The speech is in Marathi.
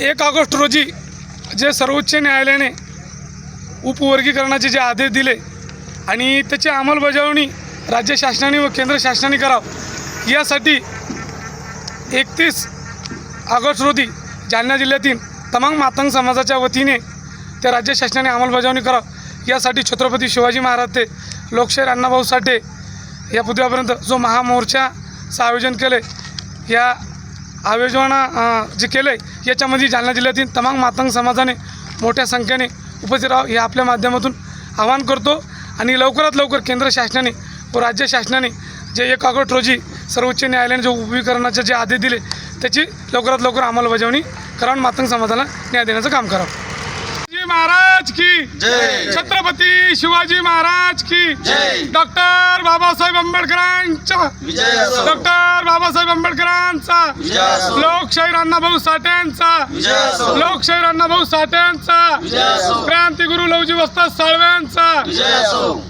एक ऑगस्ट रोजी जे सर्वोच्च न्यायालयाने उपवर्गीकरणाचे जे आदेश दिले आणि त्याची अंमलबजावणी राज्य शासनाने व केंद्र शासनाने करावं यासाठी एकतीस ऑगस्ट रोजी जालना जिल्ह्यातील तमाम मातंग समाजाच्या वतीने त्या राज्य शासनाने अंमलबजावणी करावं. यासाठी छत्रपती शिवाजी महाराज ते लोकशाहीर अण्णाभाऊ साठे या पुतळ्यापर्यंत जो महामोर्चाचं आयोजन केले या आयोजना जे केलं आहे याच्यामध्ये जालना जिल्ह्यातील तमाम मातंग समाजाने मोठ्या संख्येने उपस्थित राहावं हे आपल्या माध्यमातून आवाहन करतो आणि लवकरात लवकर केंद्र शासनाने व राज्य शासनाने जे एक ऑगस्ट रोजी सर्वोच्च न्यायालयाने जो उभीकरणाचे जे आदेश दिले त्याची लवकरात लवकर अंमलबजावणी करावून मातंग समाजाला न्याय देण्याचं काम करावं महाराज की. छत्रपती शिवाजी महाराज की जय. डॉक्टर बाबासाहेब असो. डॉक्टर बाबासाहेब आंबेडकरांचा. लोकशाहीर अण्णाभाऊ साठ्यांचा लोकशाहीर अण्णाभाऊ साठ्यांचा क्रांतिगुरु लवजी वस्ताद साळव्यांचा असो.